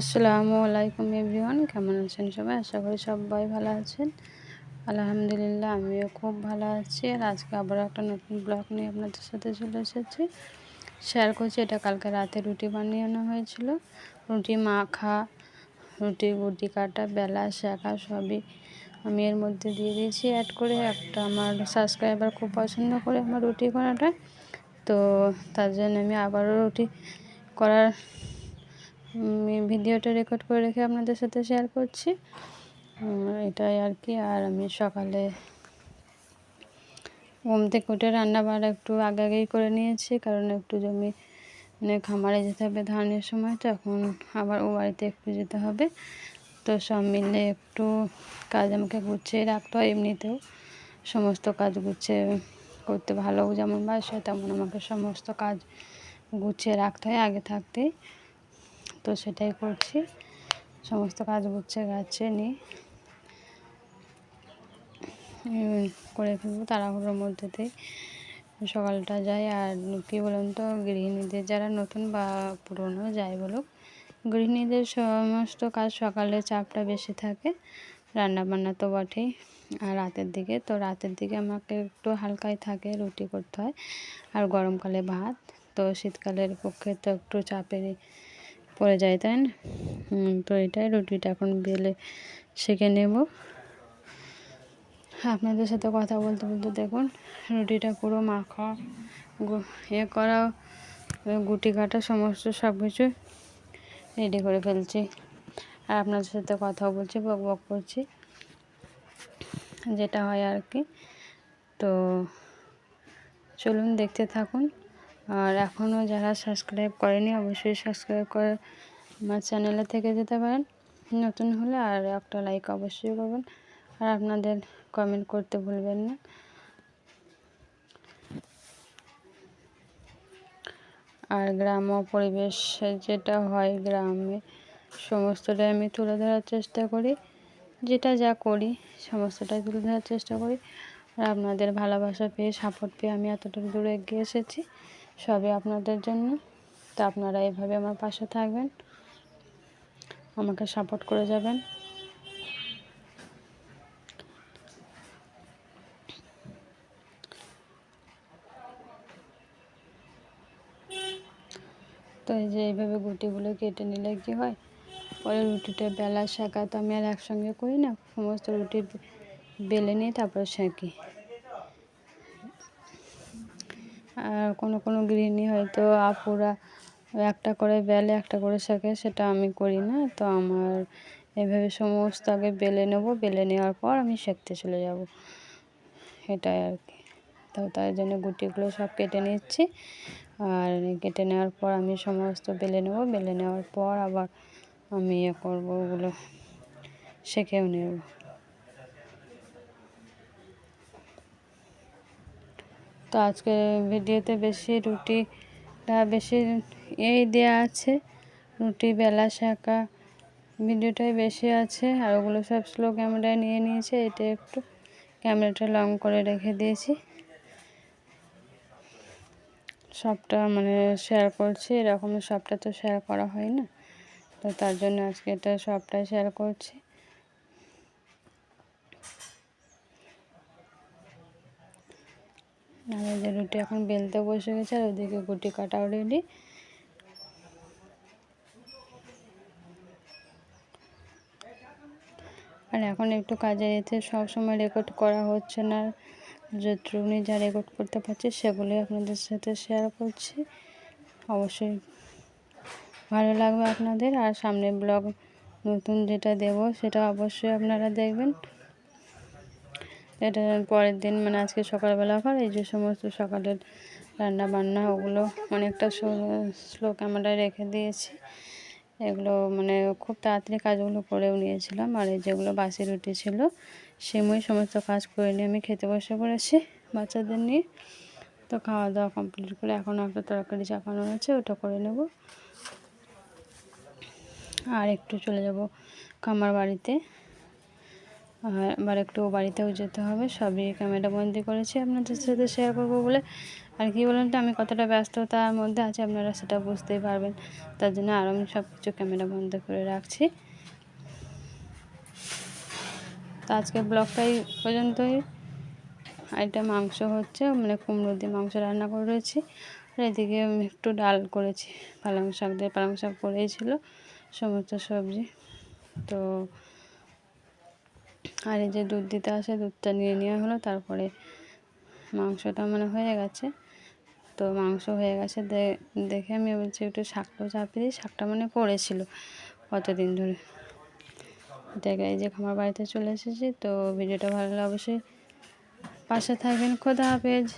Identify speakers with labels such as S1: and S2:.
S1: আসসালামু আলাইকুম এভরিওয়ান, কেমন আছেন সবাই? আশা করি সবাই ভালো আছেন। আলহামদুলিল্লাহ, আমিও খুব ভালো আছি। আর আজকে আবার একটা নতুন ব্লগ নিয়ে আপনাদের সাথে চলে এসেছি। শেয়ার করছি, এটা কালকে রাতে রুটি বানিয়ে হয়েছিল। রুটি মাখা, রুটি গুটি কাটা, বেলা, শেখা সবই আমি এর মধ্যে দিয়ে দিয়েছি। অ্যাড করে একটা আমার সাবস্ক্রাইবার খুব পছন্দ করে আমার রুটি করাটা তো তার জন্য আমি আবারও রুটি করার ভিডিওটা রেকর্ড করে রেখে আপনাদের সাথে শেয়ার করছি। এটাই আর কি। আর আমি সকালে ঘুম থেকে উঠে রান্না একটু আগে আগেই করে নিয়েছি, কারণ একটু জমি মানে খামারে যেতে হবে ধানের সময় তো এখন আবার ও বাড়িতে একটু যেতে হবে। তো সব মিলে একটু কাজ আমাকে গুছিয়ে রাখতে হয় এমনিতেও। সমস্ত কাজ গুছিয়ে করতে ভালো যেমন বাসে, তেমন আমাকে সমস্ত কাজ গুছিয়ে রাখতে হয় আগে থাকতেই। তো সেটাই করছি। সমস্ত কাজ গুছিয়ে গাছে নিয়ে। করে ফেলব তাড়াহুড়োর মধ্যেতেই সকালটা যায় আর কী বলুন তো, গৃহিণীদের যারা নতুন বা পুরনো যাই বলুক, গৃহিণীদের সমস্ত কাজ সকালে চাপটা বেশি থাকে রান্না বান্না তো বটেই। আর রাতের দিকে, তো রাতের দিকে আমাকে একটু হালকাই থাকে, রুটি করতে হয়। আর গরমকালে ভাত, তো শীতকালের পক্ষে তো একটু চাপেরই পড়ে যায়, তাই না? তো এটাই রুটিটা এখন বেলে সেঁকে নেব। আপনাদের সাথে কথা বলতে বলতে দেখুন, রুটিটা পুরো মাখা এ করা, গুটি কাটা, সমস্ত সব কিছু রেডি করে ফেলছি। আর আপনাদের সাথে কথাও বলছি, বক বক করছি, যেটা হয় আর কি। তো চলুন দেখতে থাকুন। আর এখনও যারা সাবস্ক্রাইব করেনি, অবশ্যই সাবস্ক্রাইব করে আমার চ্যানেলে থেকে যেতে পারেন। নতুন হলে আর একটা লাইক অবশ্যই করবেন। আর আপনাদের কমেন্ট করতে ভুলবেন না। আর গ্রাম্য পরিবেশ যেটা হয় গ্রামে, সমস্তটাই আমি তুলে ধরার চেষ্টা করি। যেটা যা করি, সমস্তটাই তুলে ধরার চেষ্টা করি। আর আপনাদের ভালোবাসা পেয়ে সাপোর্ট পেয়ে আমি এতটুকু দূরে এগিয়ে এসেছি। সবই আপনাদের জন্য। তো আপনারা এভাবে আমার পাশে থাকবেন। আমাকে সাপোর্ট করে যাবেন। তো এই যে এইভাবে গুটিগুলো কেটে নিলে কি হয়? পরে রুটিটা বেলা শেখা তো আমি আর একসঙ্গে করি না। সমস্ত রুটি বেলে নিয়ে তারপর সেঁকি আর কোনো কোনো গৃহিণী হয়তো আপুরা একটা করে বেলে, একটা করে শেখে, সেটা আমি করি না। তো আমার এভাবে সমস্ত আগে বেলে নেব, বেলে নেওয়ার পর আমি শেখতে চলে যাব। এটাই আর কি। তো তার জন্য গুটিগুলো সব কেটে নিচ্ছি। আর কেটে নেওয়ার পর আমি সমস্ত বেলে নেব, বেলে নেওয়ার পর আবার আমি ইয়ে করব, ওগুলো শেখেও নেব। তো আজকে ভিডিওতে বেশি রুটিটা বেশি এই দেওয়া আছে। রুটি, বেলা শাঁকা ভিডিওটাই বেশি আছে। আর ওগুলো সব স্লো ক্যামেরায় নিয়ে নিয়েছে, এটা একটু ক্যামেরাটা লং করে রেখে দিয়েছি। সবটা মানে শেয়ার করছি, এরকম সবটা তো শেয়ার করা হয় না। তো তার জন্য আজকে এটা সবটাই শেয়ার করছি। যে রুটি এখন বেলতে বসে গেছে আর ওদিকে গুটি কাটাও রেডি আর এখন একটু কাজে যেতে সবসময় রেকর্ড করা হচ্ছে না। যতটুকুনি যা রেকর্ড করতে পারছি সেগুলোই আপনাদের সাথে শেয়ার করছি। অবশ্যই ভালো লাগবে আপনাদের। আর সামনে ব্লগ নতুন যেটা দেব সেটা অবশ্যই আপনারা দেখবেন। এটা পরের দিন মানে আজকে সকালবেলা কর এই যে সমস্ত সকালের রান্না বান্না ওগুলো অনেকটা স্লো ক্যামেরায় রেখে দিয়েছি। এগুলো মানে খুব তাড়াতাড়ি কাজগুলো করেও নিয়েছিলাম। আর এই যেগুলো বাসি রুটি ছিল, সেমই সমস্ত কাজ করে নিয়ে আমি খেতে বসে পড়েছি বাচ্চাদের নিয়ে। তো খাওয়া দাওয়া কমপ্লিট করে এখন একটা তরকারি চাপানো আছে ওটা করে নেব। আর একটু চলে যাব খামার বাড়িতে। আর আবার একটু বাড়িতেও যেতে হবে। সবই ক্যামেরা বন্দি করেছি। আপনাদের সাথে শেয়ার করব বলে। আর কি বলুন তো, আমি কতটা ব্যস্ততার মধ্যে আছি আপনারা সেটা বুঝতেই পারবেন। তার জন্য আরও আমি সব কিছু ক্যামেরা বন্ধ করে রাখছি। তো আজকে ব্লগটাই পর্যন্তই। আর এটা মাংস হচ্ছে মানে কুমড়ো দিয়ে মাংস রান্না করেছি। আর এদিকে আমি একটু ডাল করেছি। পালং শাক দিয়ে পালং শাক করেছিল সমস্ত সবজি। তো আর এই যে দুধ দিতে আসে, দুধটা নিয়ে নেওয়া হলো, তারপরে মাংসটা মানে হয়ে গেছে। তো মাংস হয়ে গেছে দেখে আমি বলছি একটু শাকটাও চাপিয়ে দিই, শাকটা মানে পড়েছিল কতদিন ধরে। দেখে, এই যে খামার বাড়িতে চলে এসেছি, তো ভিডিওটা ভালো লাগলে অবশ্যই পাশে থাকবেন। খোদা হাফেজ।